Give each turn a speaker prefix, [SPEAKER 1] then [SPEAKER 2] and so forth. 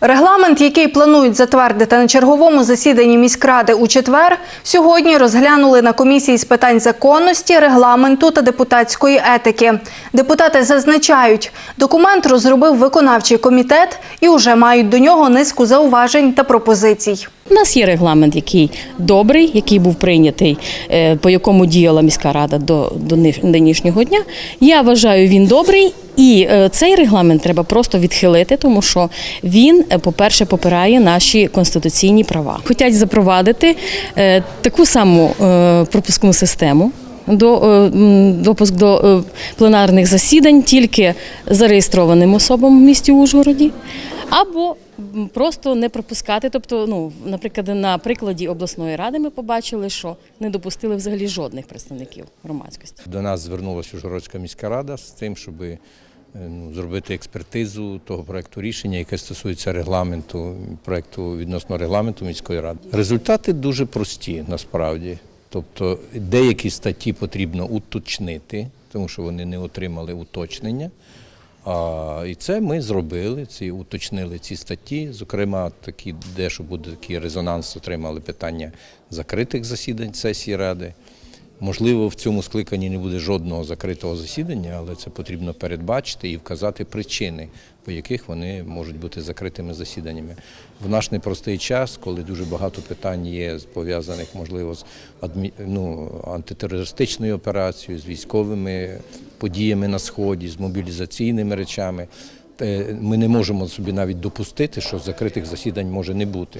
[SPEAKER 1] Регламент, який планують затвердити на черговому засіданні міськради у четвер, сьогодні розглянули на комісії з питань законності, регламенту та депутатської етики. Депутати зазначають, документ розробив виконавчий комітет і вже мають до нього низку зауважень та пропозицій.
[SPEAKER 2] У нас є регламент, який добрий, який був прийнятий, е, по якому діяла міська рада до, до нинішнього дня. Я вважаю, він добрий. І е, цей регламент треба просто відхилити, тому що він, е, по-перше, попирає наші конституційні права. Хотять запровадити е, таку саму пропускну систему. До допуск до пленарних засідань тільки зареєстрованим особам в місті Ужгороді, або просто не пропускати. Тобто, ну, наприклад, на прикладі обласної ради ми побачили, що не допустили взагалі жодних представників громадськості.
[SPEAKER 3] До нас звернулася Ужгородська міська рада з тим, щоб е, ну, зробити експертизу того проекту рішення, яке стосується регламенту, проекту відносно регламенту міської ради. Результати дуже прості насправді. Тобто деякі статті потрібно уточнити, тому що вони не отримали уточнення. А, і це ми зробили, ці уточнили ці статті. Зокрема, такі, де що буде такий резонанс, отримали питання закритих засідань сесії ради. Можливо, в цьому скликанні не буде жодного закритого засідання, але це потрібно передбачити і вказати причини, по яких вони можуть бути закритими засіданнями. В наш непростий час, коли дуже багато питань є пов'язаних, можливо, з адмі... ну, антитерористичною операцією, з військовими подіями на сході, з мобілізаційними речами. Ми не можемо собі навіть допустити, що закритих засідань може не бути.